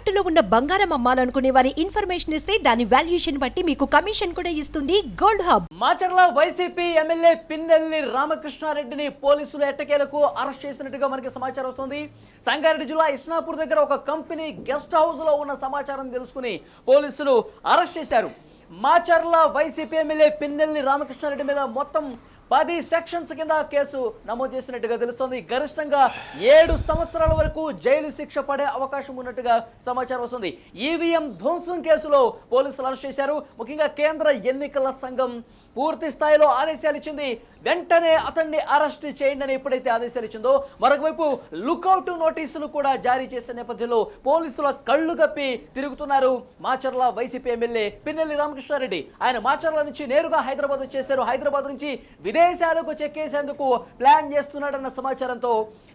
తాకట్టులో ఉన్న బంగారం అమ్మాలనుకునే వారి ఇన్ఫర్మేషన్ ఇస్తే దాని వాల్యుయేషన్ బట్టి మీకు కమిషన్ కూడా ఇస్తుంది gold hub. Macherla YCP MLA Pinnelli రామకృష్ణారెడ్డిని పోలీసులు ఎట్టకేలకు అరెస్ట్ చేసినట్టుగా మనకి సమాచారం వస్తుంది. సంగారెడ్డి జిల్లా ఇస్నాపూర్ దగ్గర ఒక కంపెనీ గెస్ట్ హౌస్లో ఉన్న సమాచారం తెలుసుకుని పోలీసులు అరెస్ట్ చేశారు. మాచర్ల వైసీపీ ఎమ్మెల్యే పిన్నెల్లి రామకృష్ణారెడ్డి మీద మొత్తం పది సెక్షన్స్ కింద కేసు నమోదు చేసినట్టుగా తెలుస్తోంది. గరిష్టంగా ఏడు సంవత్సరాల వరకు జైలు శిక్ష పడే అవకాశం ఉన్నట్టుగా సమాచారం వస్తుంది. ఈవీఎం ధ్వంసం కేసులో పోలీసులు అరెస్ట్ చేశారు. ముఖ్యంగా కేంద్ర ఎన్నికల సంఘం పూర్తి స్థాయిలో ఆదేశాలు ఇచ్చింది. వెంటనే అతన్ని అరెస్ట్ చేయండి అని ఎప్పుడైతే ఆదేశాలు ఇచ్చిందో మరొకవైపు లుకౌట్ నోటీసులు కూడా జారీ చేసిన నేపథ్యంలో పోలీసుల కళ్ళు గప్పి తిరుగుతున్నారు. Macherla YCP MLA Pinnelli Ramakrishna Reddy. ఆయన మాచర్ల నుంచి నేరుగా హైదరాబాద్ వచ్చేశారు. హైదరాబాద్ నుంచి విదేశాలకు చెక్కేసేందుకు ప్లాన్ చేస్తున్నాడన్న సమాచారంతో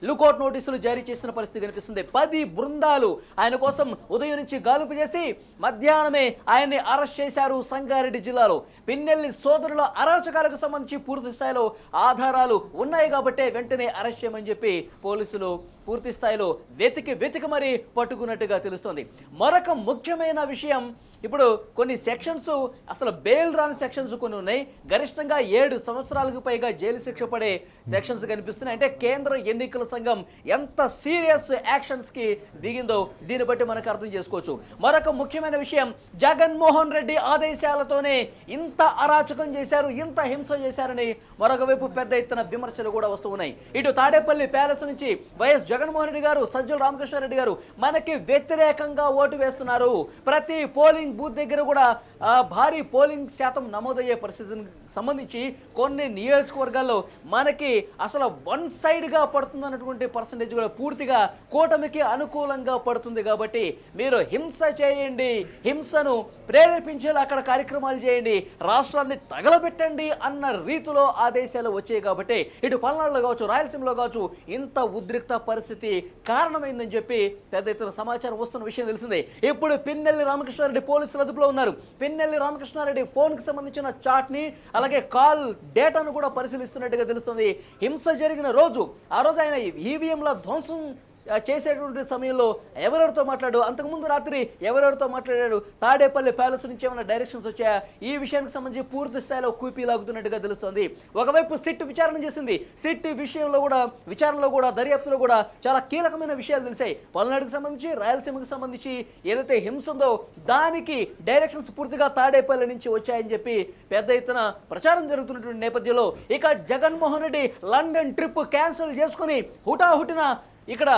లుకౌట్ నోటీసులు జారీ చేసిన పరిస్థితి కనిపిస్తుంది. పది బృందాలు ఆయన కోసం ఉదయం నుంచి గాలుపు చేసి మధ్యాహ్నమే ఆయన్ని అరెస్ట్ చేశారు సంగారెడ్డి జిల్లాలో. పిన్నెల్లి సోదరుల అరాచకాలకు సంబంధించి పూర్తి స్థాయిలో ఆధారాలు ఉన్నాయి కాబట్టే వెంటనే అరెస్ట్ చేయమని చెప్పి పోలీసులు పూర్తి స్థాయిలో వెతికి వెతికి మరీ పట్టుకున్నట్టుగా తెలుస్తోంది. మరొక ముఖ్యమైన విషయం ఇప్పుడు కొన్ని సెక్షన్స్ అసలు బెయిల్ రాని సెక్షన్స్ కొన్ని ఉన్నాయి. గరిష్టంగా ఏడు సంవత్సరాలకు పైగా జైలు శిక్ష పడే సెక్షన్స్ కనిపిస్తున్నాయి. అంటే కేంద్ర ఎన్నికల సంఘం ఎంత సీరియస్ యాక్షన్స్కి దిగిందో దీన్ని బట్టి మనకు అర్థం చేసుకోవచ్చు. మరొక ముఖ్యమైన విషయం జగన్మోహన్ రెడ్డి ఆదేశాలతోనే ఇంత అరాచకం చేశారు ఇంత హింస చేశారని మరొక వైపు పెద్ద ఎత్తున విమర్శలు కూడా వస్తూ ఉన్నాయి. ఇటు తాడేపల్లి ప్యాలెస్ నుంచి వైఎస్ జగన్మోహన్ రెడ్డి గారు సజ్జల రామకృష్ణారెడ్డి గారు మనకి వ్యతిరేకంగా ఓటు వేస్తున్నారు. ప్రతి పోలింగ్ బూత్ దగ్గర కూడా భారీ పోలింగ్ శాతం నమోదయ్యే పరిస్థితికి సంబంధించి కొన్ని నియోజకవర్గాల్లో మనకి అసలు వన్ సైడ్గా పడుతుంది అన్నటువంటి పర్సంటేజ్ కూడా పూర్తిగా కూటమికి అనుకూలంగా పడుతుంది కాబట్టి మీరు హింస చేయండి హింసను ప్రేరేపించేలా అక్కడ కార్యక్రమాలు చేయండి రాష్ట్రాన్ని తగలబెట్టండి అన్న రీతిలో ఆదేశాలు వచ్చాయి కాబట్టి ఇటు పల్నాడులో కావచ్చు రాయలసీమలో కావచ్చు ఇంత ఉద్రిక్త పరిస్థితి కారణమైందని చెప్పి పెద్ద ఎత్తున సమాచారం వస్తున్న విషయం తెలిసిందే. ఇప్పుడు పిన్నెల్లి రామకృష్ణారెడ్డి పోలీసులు అదుపులో ఉన్నారు. పిన్నెల్లి రామకృష్ణారెడ్డి ఫోన్కి సంబంధించిన చాట్ని అలాగే కాల్ డేటాను కూడా పరిశీలిస్తున్నట్టుగా తెలుస్తుంది. హింస జరిగిన రోజు ఆ రోజు ఆయన ఈవీఎంల ధ్వంసం చేసేటువంటి సమయంలో ఎవరెవరితో మాట్లాడు? అంతకుముందు రాత్రి ఎవరెవరితో మాట్లాడాడు? తాడేపల్లి ప్యాలెస్ నుంచి ఏమైనా డైరెక్షన్స్ వచ్చాయా? ఈ విషయానికి సంబంధించి పూర్తి స్థాయిలో కూపీ లాగుతున్నట్టుగా తెలుస్తోంది. ఒకవైపు సిట్ విచారణ చేసింది. సిట్ విషయంలో కూడా విచారణలో కూడా దర్యాప్తులో కూడా చాలా కీలకమైన విషయాలు తెలిసాయి. పల్నాడుకు సంబంధించి రాయలసీమకు సంబంధించి ఏదైతే హింస ఉందో దానికి డైరెక్షన్స్ పూర్తిగా తాడేపల్లి నుంచి వచ్చాయని చెప్పి పెద్ద ఎత్తున ప్రచారం జరుగుతున్నటువంటి నేపథ్యంలో ఇక Jaganmohan Reddy London trip cancel చేసుకుని హుటాహుటిన ఇక్కడ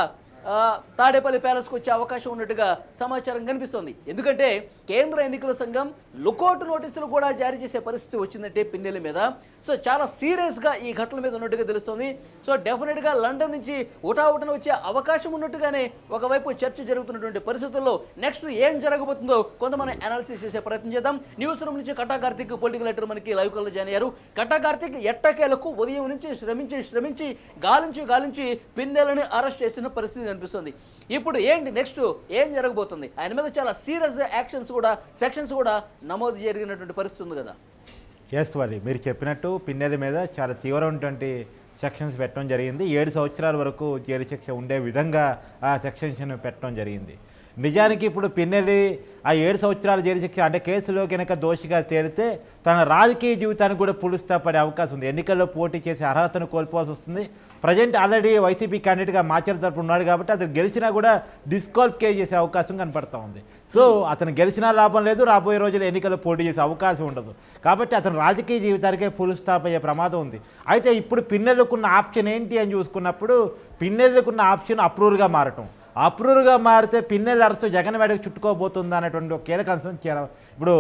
తాడేపల్లి ప్యాలెస్కి వచ్చే అవకాశం ఉన్నట్టుగా సమాచారం కనిపిస్తోంది. ఎందుకంటే కేంద్ర ఎన్నికల సంఘం లుకౌట్ నోటీసులు కూడా జారీ చేసే పరిస్థితి వచ్చిందంటే పిన్నెల మీద. సో చాలా సీరియస్గా ఈ ఘటన మీద ఉన్నట్టుగా తెలుస్తోంది. సో డెఫినెట్గా లండన్ నుంచి ఉటావుటన వచ్చే అవకాశం ఉన్నట్టుగానే ఒకవైపు చర్చ జరుగుతున్నటువంటి పరిస్థితుల్లో నెక్స్ట్ ఏం జరగబోతుందో కొంత మనం అనాలిసిస్ చేసే ప్రయత్నం చేద్దాం. న్యూస్ రూమ్ నుంచి కట్టా కార్తిక్ పొలిటికల్ లెటర్ మనకి లైవ్ కాల్లో జాయిన్ అయ్యారు. కట్టా కార్తిక్ ఎట్టకేలకు ఉదయం నుంచి శ్రమించి శ్రమించి గాలించి గాలించి పిన్నెలని అరెస్ట్ చేస్తున్న పరిస్థితి కనిపిస్తుంది. ఇప్పుడు ఏంటి నెక్స్ట్ ఏం జరగబోతుంది? ఆయన మీద చాలా సీరియస్ యాక్షన్స్ కూడా సెక్షన్స్ కూడా నమోదు జరిగినటువంటి పరిస్థితి ఉంది కదా. ఎస్ వలి మీరు చెప్పినట్టు పిన్నెల మీద చాలా తీవ్రమైనటువంటి సెక్షన్స్ పెట్టడం జరిగింది. ఏడు సంవత్సరాల వరకు జైలు శిక్ష ఉండే విధంగా ఆ సెక్షన్స్ పెట్టడం జరిగింది. నిజానికి ఇప్పుడు పిన్నెల్లి ఆ ఏడు సంవత్సరాల జైలు శిక్ష అంటే కేసులో కనుక దోషిగా తేలితే తన రాజకీయ జీవితానికి కూడా పులుస్తా పడే అవకాశం ఉంది. ఎన్నికల్లో పోటీ చేసే అర్హతను కోల్పోవాల్సి వస్తుంది. ప్రజెంట్ ఆల్రెడీ వైసీపీ క్యాండిడేట్గా మాచర్ తరపున ఉన్నాడు కాబట్టి అతను గెలిచినా కూడా డిస్క్వాలిఫికే చేసే అవకాశం కనపడతా ఉంది. సో అతను గెలిచినా లాభం లేదు రాబోయే రోజుల్లో ఎన్నికల్లో పోటీ చేసే అవకాశం ఉండదు. కాబట్టి అతను రాజకీయ జీవితానికే పులుస్తాపయ్యే ప్రమాదం ఉంది. అయితే ఇప్పుడు పిన్నెలకున్న ఆప్షన్ ఏంటి అని చూసుకున్నప్పుడు పిన్నెలకున్న ఆప్షన్ అప్రూవ్గా మారటం. అప్రూవ్గా మారితే పిన్నెల అరెస్ట్ జగన్ వేడకు చుట్టుకోబోతుంది అనేటువంటి ఒక కీలక అంశం ఇప్పుడు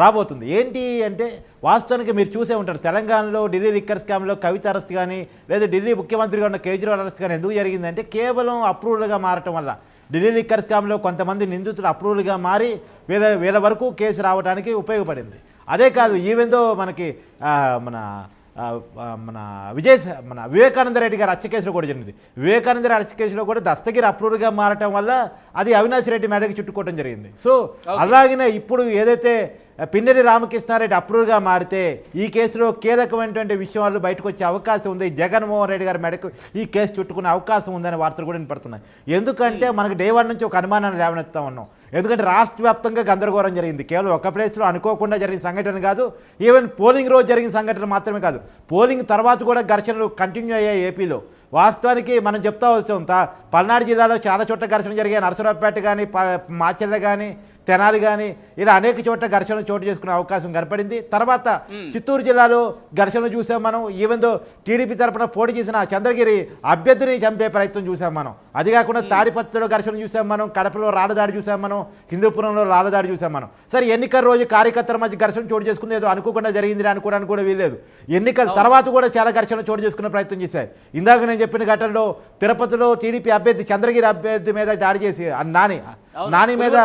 రాబోతుంది. ఏంటి అంటే వాస్తవానికి మీరు చూసే ఉంటారు. తెలంగాణలో ఢిల్లీ లిక్కర్ స్కామ్లో కవిత అరెస్ట్ కానీ లేదా ఢిల్లీ ముఖ్యమంత్రిగా ఉన్న కేజ్రీవాల్ అరెస్ట్ కానీ ఎందుకు జరిగిందంటే కేవలం అప్రూవల్గా మారటం వల్ల. ఢిల్లీ లిక్కర్ స్కామ్లో కొంతమంది నిందితులు అప్రూవల్గా మారి వీళ్ళ వీళ్ళ వరకు కేసు రావడానికి ఉపయోగపడింది. అదే కాదు ఈవెందో మనకి మన మన విజయ్ మన వివేకానంద రెడ్డి గారు హత్య కేసులో కూడా జరిగింది. వివేకానంద రెడ్డి హత్య కేసులో కూడా దస్తగిరి అప్రూవ్గా మారటం వల్ల అది అవినాష్ రెడ్డి మీదకి చుట్టుకోవడం జరిగింది. సో అలాగనే ఇప్పుడు ఏదైతే పిన్నెరి రామకృష్ణారెడ్డి అప్రూవ్గా మారితే ఈ కేసులో కీలకమైనటువంటి విషయాలు బయటకు వచ్చే అవకాశం ఉంది. జగన్మోహన్ రెడ్డి గారి మెడకు ఈ కేసు చుట్టుకునే అవకాశం ఉందనే వార్తలు కూడా వినపడుతున్నాయి. ఎందుకంటే మనకు డే వన్ నుంచి ఒక అనుమానాన్ని లేవనెత్తా ఉన్నాం. ఎందుకంటే రాష్ట్ర వ్యాప్తంగా గందరగోళం జరిగింది. కేవలం ఒక ప్లేస్లో అనుకోకుండా జరిగిన సంఘటన కాదు ఈవెన్ పోలింగ్ రోజు జరిగిన సంఘటన మాత్రమే కాదు. పోలింగ్ తర్వాత కూడా ఘర్షణలు కంటిన్యూ అయ్యాయి ఏపీలో వాస్తవానికి మనం చెప్తా వచ్చాం పల్నాడు జిల్లాలో చాలా చోట్ల ఘర్షణ జరిగాయి. నరసరావుపేట కానీ మాచెల్ల కానీ తెనాలి కానీ ఇలా అనేక చోట్ల ఘర్షణలు చోటు చేసుకునే అవకాశం కనపడింది. తర్వాత చిత్తూరు జిల్లాలో ఘర్షణలు చూసాం మనం. ఈవెన్ దో టీడీపీ తరపున పోటీ చేసిన చంద్రగిరి అభ్యర్థిని చంపే ప్రయత్నం చూసాం మనం. అది కాకుండా తాడిపత్రిలో ఘర్షణ చూసాం మనం. కడపలో రాళ్ళదాడి చూసాం మనం. హిందూపురంలో రాళ్ళదాడి చూసాం మనం. సరే ఎన్నికల రోజు కార్యకర్తల మధ్య ఘర్షణ చోటు చేసుకుంది. ఏదో అనుకోకుండా జరిగింది అనుకోవడానికి కూడా వీల్లేదు. ఎన్నికల తర్వాత కూడా చాలా ఘర్షణ చోటు చేసుకునే ప్రయత్నం చేశాయి ఇందాక నేను చెప్పిన ఘటనలో తిరుపతిలో టీడీపీ అభ్యర్థి చంద్రగిరి అభ్యర్థి మీద దాడి చేసి ఆ నాని నాని మీద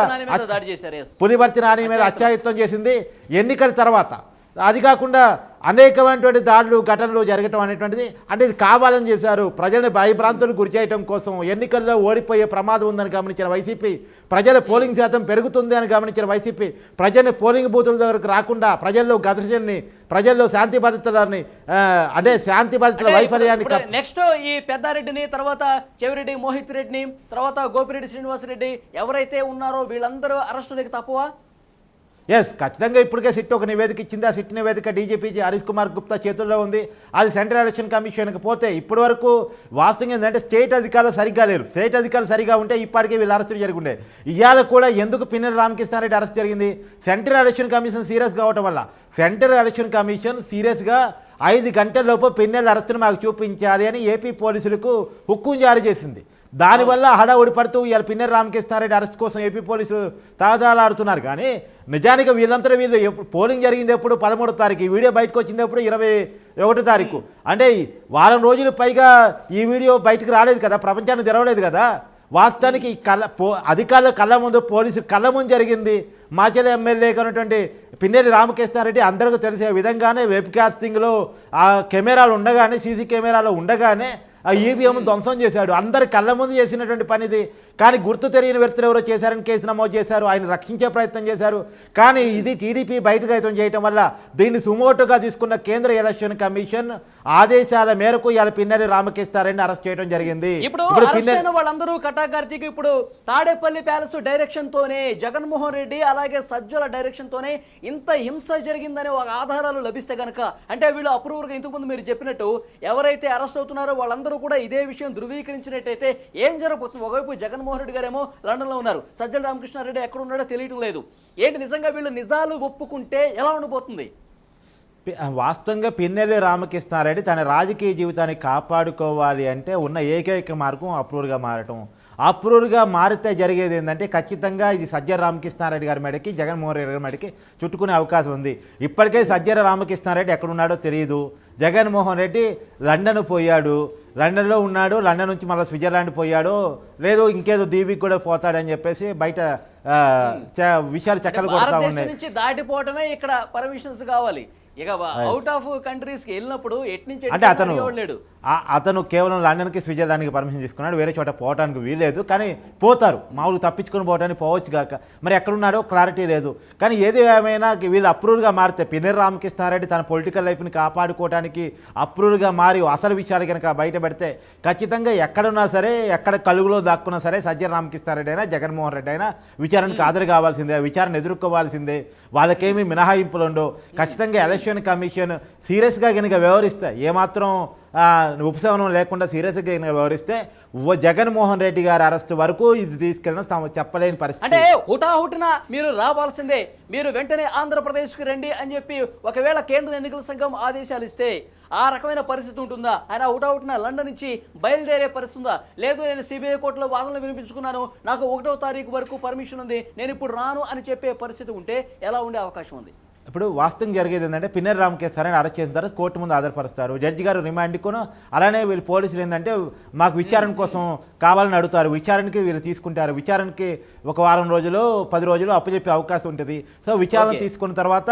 పులివర్తి నాని మీద అత్యాయుత్వం చేసింది ఎన్నికల తర్వాత. అది కాకుండా అనేకమైనటువంటి దాడులు ఘటనలు జరగటం అనేటువంటిది అంటే ఇది కావాలని చేశారు. ప్రజల్ని భయభ్రాంతులకు గురి చేయడం కోసం ఎన్నికల్లో ఓడిపోయే ప్రమాదం ఉందని గమనించిన వైసీపీ ప్రజల పోలింగ్ శాతం పెరుగుతుంది అని గమనించిన వైసీపీ ప్రజల్ని పోలింగ్ బూతుల దగ్గరకు రాకుండా ప్రజల్లో గదర్శన్ని ప్రజల్లో శాంతి భద్రతలని అంటే శాంతి భద్రతల వైఫల్యాన్ని నెక్స్ట్ ఈ పెద్దారెడ్డిని తర్వాత చెవిరెడ్డి మోహిత్ రెడ్డిని తర్వాత గోపిరెడ్డి శ్రీనివాసరెడ్డి ఎవరైతే ఉన్నారో వీళ్ళందరూ అరెస్టులకి తప్పవా? ఎస్ ఖచ్చితంగా ఇప్పటికే సిట్ ఒక నివేదిక ఇచ్చింది. ఆ సిట్ నివేదిక డీజీపీ హరీష్ కుమార్ గుప్తా చేతుల్లో ఉంది. అది సెంట్రల్ ఎలక్షన్ కమిషన్కి పోతే ఇప్పటి వరకు వాస్తవం ఏంటంటే స్టేట్ అధికారులు సరిగ్గా లేరు. స్టేట్ అధికారులు సరిగా ఉంటే ఇప్పటికే వీళ్ళు అరెస్టులు జరుగుండే. ఇవాళ కూడా ఎందుకు పిన్నెల రామకృష్ణారెడ్డి అరెస్ట్ జరిగింది? సెంట్రల్ ఎలక్షన్ కమిషన్ సీరియస్ కావటం వల్ల. సెంట్రల్ ఎలక్షన్ కమిషన్ సీరియస్గా ఐదు గంటలలోపు పిన్నెల అరెస్టును మాకు చూపించాలి అని ఏపీ పోలీసులకు హుక్కుం జారీ చేసింది. దానివల్ల హడావుడి పడుతూ ఇవాళ పిన్నెర రామకృష్ణారెడ్డి అరెస్ట్ కోసం ఏపీ పోలీసులు తాజాలాడుతున్నారు కానీ నిజానికి వీళ్ళంతా వీళ్ళు పోలింగ్ జరిగింది ఎప్పుడు పదమూడో తారీఖు ఈ వీడియో బయటకు వచ్చింది ఎప్పుడు ఇరవై ఒకటో తారీఖు. అంటే వారం రోజులు పైగా ఈ వీడియో బయటకు రాలేదు కదా ప్రపంచానికి తెరవలేదు కదా. వాస్తవానికి ఈ కళ్ళ పో అధికారుల కళ్ళ ముందు పోలీసు కళ్ళ ముందు జరిగింది. మాచల ఎమ్మెల్యేగా ఉన్నటువంటి పిన్నేరి రామకృష్ణారెడ్డి అందరికీ తెలిసే విధంగానే వెబ్ కాస్టింగ్లో ఆ కెమెరాలు ఉండగానే సీసీ కెమెరాలు ఉండగానే ఆ ఈవీఎం ధ్వంసం చేశాడు. అందరి కళ్ళ ముందు చేసినటువంటి పనిది కానీ గుర్తు తెలియని వ్యక్తులు ఎవరో చేశారని కేసు నమోదు చేశారు. ఆయన రక్షించే ప్రయత్నం చేశారు. కానీ ఇది టీడీపీ బయటకు చేయటం వల్ల దీన్ని సుమోటుగా తీసుకున్న కేంద్ర ఎలక్షన్ కమిషన్ ఆదేశాల మేరకు ఇవాళ పిన్నెల్లి రామకృష్ణారెడ్డిని అరెస్ట్ చేయడం జరిగింది. ఇప్పుడు వాళ్ళందరూ కటాకార్తీకి ఇప్పుడు తాడేపల్లి ప్యాలెస్ డైరెక్షన్ తోనే జగన్మోహన్ రెడ్డి అలాగే సజ్జల డైరెక్షన్ తోనే ఇంత హింస జరిగిందనే ఒక ఆధారాలు లభిస్తే గనక అంటే వీళ్ళు అప్రూవర్గా ఇంతకు ముందు మీరు చెప్పినట్టు ఎవరైతే అరెస్ట్ అవుతున్నారో వాళ్ళందరూ కూడా ఇదే విషయం ధృవీకరించినట్టయితే ఏం జరగబోతుంది? ఒకవైపు జగన్మోహన్ రెడ్డి గారేమో లండన్లో ఉన్నారు. సజ్జల రామకృష్ణారెడ్డి ఎక్కడ ఉన్నాడో తెలియటం లేదు. ఏంటి నిజంగా వీళ్ళు నిజాలు ఒప్పుకుంటే ఎలా ఉండిపోతుంది వాస్తవంగా పిన్నెల్లి రామకృష్ణారెడ్డి తన రాజకీయ జీవితాన్ని కాపాడుకోవాలి అంటే ఉన్న ఏకైక మార్గం అప్రూవ్గా మారటం. అప్రూవ్గా మారితే జరిగేది ఏంటంటే ఖచ్చితంగా ఇది సజ్జల రామకృష్ణారెడ్డి గారి మెడకి జగన్మోహన్ రెడ్డి గారి మెడకి చుట్టుకునే అవకాశం ఉంది. ఇప్పటికే సజ్జల రామకృష్ణారెడ్డి ఎక్కడున్నాడో తెలియదు జగన్మోహన్ రెడ్డి లండన్ పోయాడు. లండన్లో ఉన్నాడు. లండన్ నుంచి మళ్ళీ స్విట్జర్లాండ్ పోయాడు. లేదు ఇంకేదో దీవికి కూడా పోతాడని చెప్పేసి బయట విషయాలు చక్కలు కొడతా ఉన్నాయి. దాటిపోవటమే ఇక్కడ పర్మిషన్స్ కావాలి. ఇక అవుట్ ఆఫ్ కంట్రీస్కి వెళ్ళినప్పుడు ఎట్ నుంచి ఎటు అంటే అతను అతను కేవలం లండన్కి స్విట్జర్లాండ్కి పర్మిషన్ తీసుకున్నాడు వేరే చోట పోవడానికి వీలేదు కానీ పోతారు. మామూలు తప్పించుకొని పోవడానికి పోవచ్చు కాక మరి ఎక్కడున్నాడో క్లారిటీ లేదు. కానీ ఏది ఏమైనా వీళ్ళు అప్రూవ్గా మారితే పిన్నెర రామకృష్ణారెడ్డి తన పొలిటికల్ లైఫ్ని కాపాడుకోవడానికి అప్రూవ్గా మారి అసలు విషయాలు కనుక బయట పెడితే ఖచ్చితంగా ఎక్కడున్నా సరే ఎక్కడ కలుగులో దాక్కున్నా సరే సజ్జల రామకృష్ణారెడ్డి అయినా జగన్మోహన్ రెడ్డి అయినా విచారణకు హాజరు కావాల్సిందే విచారణ ఎదుర్కోవాల్సిందే. వాళ్ళకేమీ మినహాయింపులు ఉండవు ఖచ్చితంగా ఎలక్షన్ కమిషన్ సీరియస్గా కనుక వ్యవహరిస్తే ఏమాత్రం ఉపశమనం లేకుండా సీరియస్గా కనుక వ్యవహరిస్తే జగన్మోహన్ రెడ్డి గారి అరెస్ట్ వరకు ఇది తీసుకెళ్ళిన చెప్పలేని పరిస్థితి. అంటే హుటాహుటిన మీరు రావాల్సిందే. మీరు వెంటనే ఆంధ్రప్రదేశ్కి రండి అని చెప్పి ఒకవేళ కేంద్ర ఎన్నికల సంఘం ఆదేశాలు ఇస్తే ఆ రకమైన పరిస్థితి ఉంటుందా? ఆయన హుటాహుటిన లండన్ నుంచి బయలుదేరే పరిస్థితి ఉందా? లేదు నేను సిబిఐ కోర్టులో వాదనలు వినిపించుకున్నాను. నాకు ఒకటో తారీఖు వరకు పర్మిషన్ ఉంది. నేను ఇప్పుడు రాను అని చెప్పే పరిస్థితి ఉంటే ఎలా ఉండే అవకాశం ఉంది? ఇప్పుడు వాస్తవం జరిగేది ఏంటంటే పిన్నెర రామకేశ్వరాన్ని అరెస్ట్ చేసిన తర్వాత కోర్టు ముందు ఆధారపరుస్తారు జడ్జి గారు రిమాండ్ కొను అలానే వీళ్ళు పోలీసులు ఏంటంటే మాకు విచారణ కోసం కావాలని అడుగుతారు. విచారణకి వీళ్ళు తీసుకుంటారు. విచారణకి ఒక వారం రోజులు పది రోజులు అప్పచెప్పే అవకాశం ఉంటుంది. సో విచారణ. తీసుకున్న తర్వాత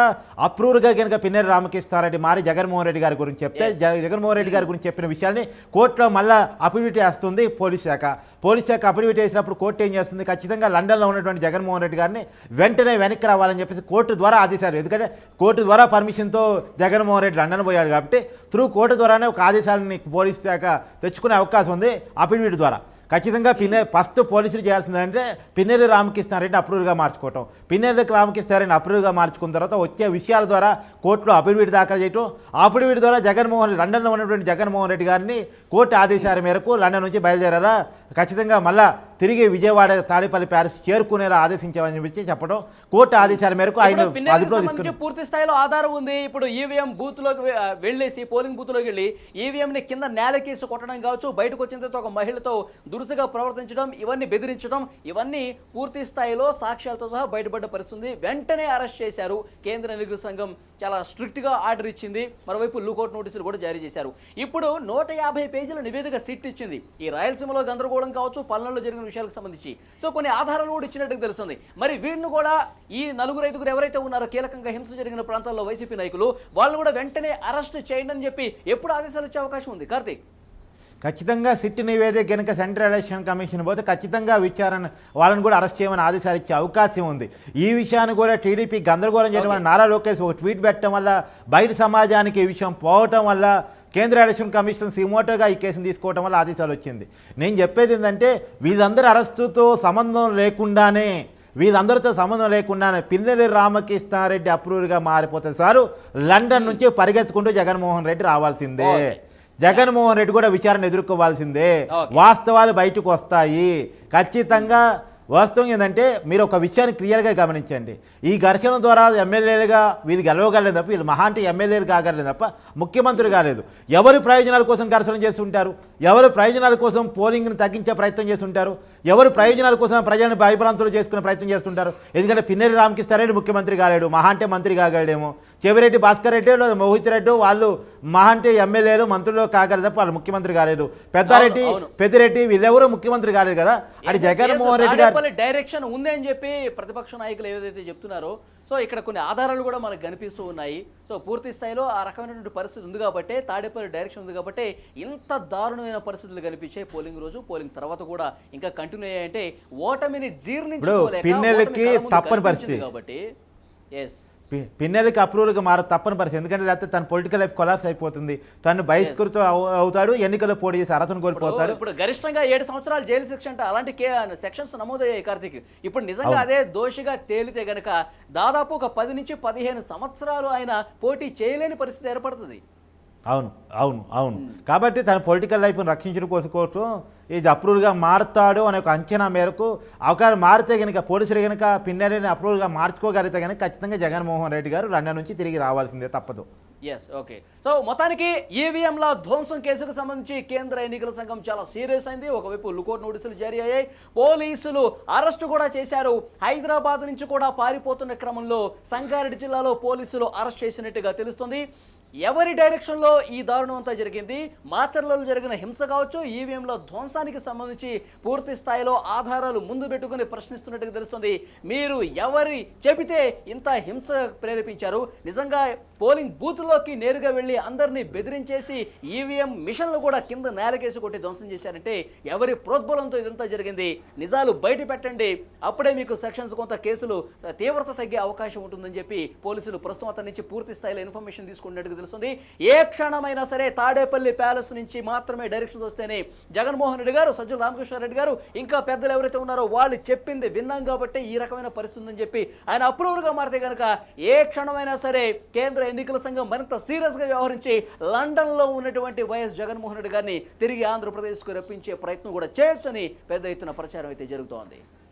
అప్రూవ్గా కనుక పిన్నెర రామకృష్ణారెడ్డి మారి జగన్మోహన్ రెడ్డి గారి గురించి చెప్తే జగన్మోహన్ రెడ్డి గారి గురించి చెప్పిన విషయాన్ని కోర్టులో మళ్ళీ అఫిడవిట్ వేస్తుంది పోలీస్ శాఖ. పోలీస్ శాఖ అఫిడవిట్ వేసినప్పుడు కోర్టు ఏం చేస్తుంది? ఖచ్చితంగా లండన్లో ఉన్నటువంటి జగన్మోహన్ రెడ్డి గారిని వెంటనే వెనక్కి రావాలని చెప్పేసి కోర్టు ద్వారా ఆదేశాలు. ఎందుకంటే కోర్టు ద్వారా పర్మిషన్తో జగన్మోహన్ రెడ్డి లండన్ పోయాడు కాబట్టి త్రూ కోర్టు ద్వారానే ఒక ఆదేశాలని పోలీస్ శాఖ తెచ్చుకునే అవకాశం ఉంది అఫిడవిట్ ద్వారా. ఖచ్చితంగా పిన్నె ఫస్ట్ పోలీసులు చేయాల్సిందంటే పిన్నెల్లి రామకృష్ణారెడ్డి అప్రూవ్గా మార్చుకోవటం. పిన్నెల్లి రామకృష్ణారెడ్డి అప్రూవ్గా మార్చుకున్న తర్వాత వచ్చే విషయాల ద్వారా కోర్టులో అఫిడవిట్ దాఖలు చేయటం. అఫిడవిట్ ద్వారా జగన్మోహన్ లండన్లో ఉన్నటువంటి జగన్మోహన్ రెడ్డి గారిని కోర్టు ఆదేశాల మేరకు లండన్ నుంచి బయలుదేరారా? ఖచ్చితంగా మళ్ళా తిరిగి విజయవాడ తాడేపల్లి ప్యారిస్ చేరుకునేలా ఆదేశించామని చెప్పి చెప్పడం కోర్టు ఆదేశాల మేరకు ఆయన అదుపులో తీసుకుని పూర్తి స్థాయిలో ఆధారం ఉంది. ఇప్పుడు ఈవీఎం బూత్లోకి వెళ్ళేసి పోలింగ్ బూత్లోకి వెళ్ళి ఈవీఎం ని కింద నేలకేసి కొట్టడం కావచ్చు బయటకు వచ్చిన తర్వాత ఒక మహిళతో దురుసుగా ప్రవర్తించడం ఇవన్నీ బెదిరించడం ఇవన్నీ పూర్తి స్థాయిలో సాక్ష్యాలతో సహా బయటపడ్డ పరిస్థితుంది. వెంటనే అరెస్ట్ చేశారు. కేంద్ర ఎన్నికల సంఘం చాలా స్ట్రిక్ట్గా ఆర్డర్ ఇచ్చింది. మరోవైపు లూకౌట్ నోటీసులు కూడా జారీ చేశారు. ఇప్పుడు నూట యాభై పేజీల నివేదిక సిట్ ఇచ్చింది. ఈ రాయలసీమలో గందరగోళం కావచ్చు పల్లెల్లో జరిగిన విషయాలకు సంబంధించి. సో కొన్ని ఆధారాలు కూడా ఇచ్చినట్టు తెలుస్తుంది. మరి వీళ్ళను కూడా ఈ నలుగురు ఐదుగురు ఎవరైతే ఉన్నారో కీలకంగా హింస జరిగిన ప్రాంతాల్లో వైసీపీ నాయకులు వాళ్ళు కూడా వెంటనే అరెస్ట్ చేయండి అని చెప్పి ఎప్పుడు ఆదేశాలు ఇచ్చే అవకాశం ఉంది. కార్తీక్. ఖచ్చితంగా సిట్ నివేదిక కనుక సెంట్రల్ ఎలక్షన్ కమిషన్ పోతే ఖచ్చితంగా విచారణ వాళ్ళని కూడా అరెస్ట్ చేయమని ఆదేశాలు ఇచ్చే అవకాశం ఉంది. ఈ విషయాన్ని కూడా టీడీపీ గందరగోళం చేయడం వల్ల నారా లోకేష్ ఒక ట్వీట్ పెట్టడం వల్ల బయట సమాజానికి ఈ విషయం పోవటం వల్ల కేంద్ర ఎలక్షన్ కమిషన్ సిమోటోగా ఈ కేసును తీసుకోవడం వల్ల ఆదేశాలు వచ్చింది. నేను చెప్పేది ఏంటంటే వీళ్ళందరూ అరెస్టుతో సంబంధం లేకుండానే వీళ్ళందరితో సంబంధం లేకుండానే పిల్లలి రామకృష్ణారెడ్డి అప్రూవ్గా మారిపోతే సారు. లండన్ నుంచి పరిగెత్తుకుంటూ జగన్మోహన్ రెడ్డి రావాల్సిందే. జగన్మోహన్ రెడ్డి కూడా విచారణ ఎదుర్కోవాల్సిందే. వాస్తవాలు బయటకు వస్తాయి ఖచ్చితంగా వాస్తవం ఏంటంటే మీరు ఒక విషయాన్ని క్లియర్గా గమనించండి. ఈ ఘర్షణ ద్వారా ఎమ్మెల్యేలుగా వీళ్ళు గెలవగలేదు తప్ప వీళ్ళు మహా అంటే ఎమ్మెల్యేలు కాగలేదు తప్ప ముఖ్యమంత్రి కాలేదు. ఎవరి ప్రయోజనాల కోసం ఘర్షణ చేస్తుంటారు? ఎవరి ప్రయోజనాల కోసం పోలింగ్ని తగ్గించే ప్రయత్నం చేస్తుంటారు? ఎవరి ప్రయోజనాల కోసం ప్రజలను భయభ్రాంతులు చేసుకునే ప్రయత్నం చేస్తుంటారు? ఎందుకంటే పిన్నెరి రామకృష్ణారెడ్డి ముఖ్యమంత్రి కాలేడు మహా అంటే మంత్రి కాగలేడేమో. చెవిరెడ్డి భాస్కర్ రెడ్డి లేదా మోహిత్ రెడ్డి వాళ్ళు మహా అంటే ఎమ్మెల్యేలు మంత్రులు కాగలరు తప్ప వాళ్ళు ముఖ్యమంత్రి కాలేదు పెద్దారెడ్డి. పెద్దిరెడ్డి వీళ్ళెవరూ ముఖ్యమంత్రి కాలేదు కదా? అది జగన్మోహన్ రెడ్డి గారు తాడేపల్లి డైరెక్షన్ ఉంది అని చెప్పి ప్రతిపక్ష నాయకులు ఏదైతే చెప్తున్నారో సో ఇక్కడ కొన్ని ఆధారాలు కూడా మనకు కనిపిస్తూ ఉన్నాయి. సో పూర్తి స్థాయిలో ఆ రకమైనటువంటి పరిస్థితి ఉంది కాబట్టి తాడేపల్లి డైరెక్షన్ ఉంది కాబట్టి ఇంత దారుణమైన పరిస్థితులు కనిపించాయి. పోలింగ్ రోజు పోలింగ్ తర్వాత కూడా ఇంకా కంటిన్యూ అయ్యాయంటే ఓటమిని జీర్ణించుకోలేక తప్పని పరిస్థితి. కాబట్టి ఎస్ పిన్నెలకి అప్రూవల్గా మార తప్పని పరిస్థితి. ఎందుకంటే లేకపోతే తన పొలిటికల్ లైఫ్ కొలాప్స్ అయిపోతుంది. తను బహిష్కృత అవు- అవుతాడు ఎన్నికల్లో పోటీ చేసి అర్హతను కోల్పోతాడు. ఇప్పుడు గరిష్టంగా ఏడు సంవత్సరాలు జైలు శిక్ష అంటే అలాంటి సెక్షన్స్ నమోదయ్యాయి కార్తీక్. ఇప్పుడు నిజంగా అదే దోషిగా తేలితే గనక దాదాపు ఒక పది నుంచి పదిహేను సంవత్సరాలు ఆయన పోటీ చేయలేని పరిస్థితి ఏర్పడుతుంది. అవును అవును అవును. కాబట్టి తన పొలిటికల్ లైఫ్ను రక్షించడం కోసం కోసం ఇది అప్రూవ్గా మారుతాడు అనే ఒక అంచనా మేరకు అవకాశం మారితే కనుక పోలీసులు కనుక పిన్నెలని అప్రూవ్గా మార్చుకోగలిగితే కనుక ఖచ్చితంగా జగన్మోహన్ రెడ్డి గారు లండన్ నుంచి తిరిగి రావాల్సిందే తప్పదు. ఎస్ ఓకే సో మొత్తానికి ఈవీఎంల ధ్వంసం కేసుకు సంబంధించి కేంద్ర ఎన్నికల సంఘం చాలా సీరియస్ అయింది. ఒకవైపు లుకౌట్ నోటీసులు జారీ అయ్యాయి. పోలీసులు అరెస్టు కూడా చేశారు. హైదరాబాద్ నుంచి కూడా పారిపోతున్న క్రమంలో సంగారెడ్డి జిల్లాలో పోలీసులు అరెస్ట్ చేసినట్టుగా తెలుస్తుంది. ఎవరి డైరెక్షన్లో ఈ దారుణం అంతా జరిగింది? మాచర్లలో జరిగిన హింస కావచ్చు ఈవీఎంల ధ్వంసానికి సంబంధించి పూర్తి స్థాయిలో ఆధారాలు ముందు పెట్టుకుని ప్రశ్నిస్తున్నట్టుగా తెలుస్తుంది. మీరు ఎవరి చెబితే ఇంత హింస ప్రేరేపించారు? నిజంగా పోలింగ్ బూత్లోకి నేరుగా వెళ్ళి అందరినీ బెదిరించేసి ఈవీఎం మిషన్లు కూడా కింద నేలకేసి కొట్టి ధ్వంసం చేశారంటే ఎవరి ప్రోద్బలంతో ఇదంతా జరిగింది? నిజాలు బయట పెట్టండి. అప్పుడే మీకు సెక్షన్స్ కొంత కేసులు తీవ్రత తగ్గే అవకాశం ఉంటుందని చెప్పి పోలీసులు ప్రస్తుతం అతని నుంచి పూర్తి స్థాయిలో ఇన్ఫర్మేషన్ తీసుకున్నట్టుగా తెలుస్తుంది. ఏ క్షణమైనా సరే తాడేపల్లి ప్యాలెస్ నుంచి మాత్రమే డైరెక్షన్స్ వస్తేనే జగన్మోహన్ రెడ్డి గారు సజ్జల రామకృష్ణారెడ్డి గారు ఇంకా పెద్దలు ఎవరైతే ఉన్నారో వాళ్ళు చెప్పింది విన్నాం కాబట్టి ఈ రకమైన పరిస్థితి ఉందని చెప్పి ఆయన అప్రూవర్గా మారితే కనుక ఏ క్షణమైనా సరే కేంద్ర ఎన్నికల సంఘం మరింత సీరియస్గా వ్యవహరించి లండన్లో ఉన్నటువంటి వైఎస్ జగన్మోహన్ రెడ్డి గారిని తిరిగి ఆంధ్రప్రదేశ్కు రప్పించే ప్రయత్నం కూడా చేయొచ్చని పెద్ద ఎత్తున ప్రచారం అయితే జరుగుతోంది.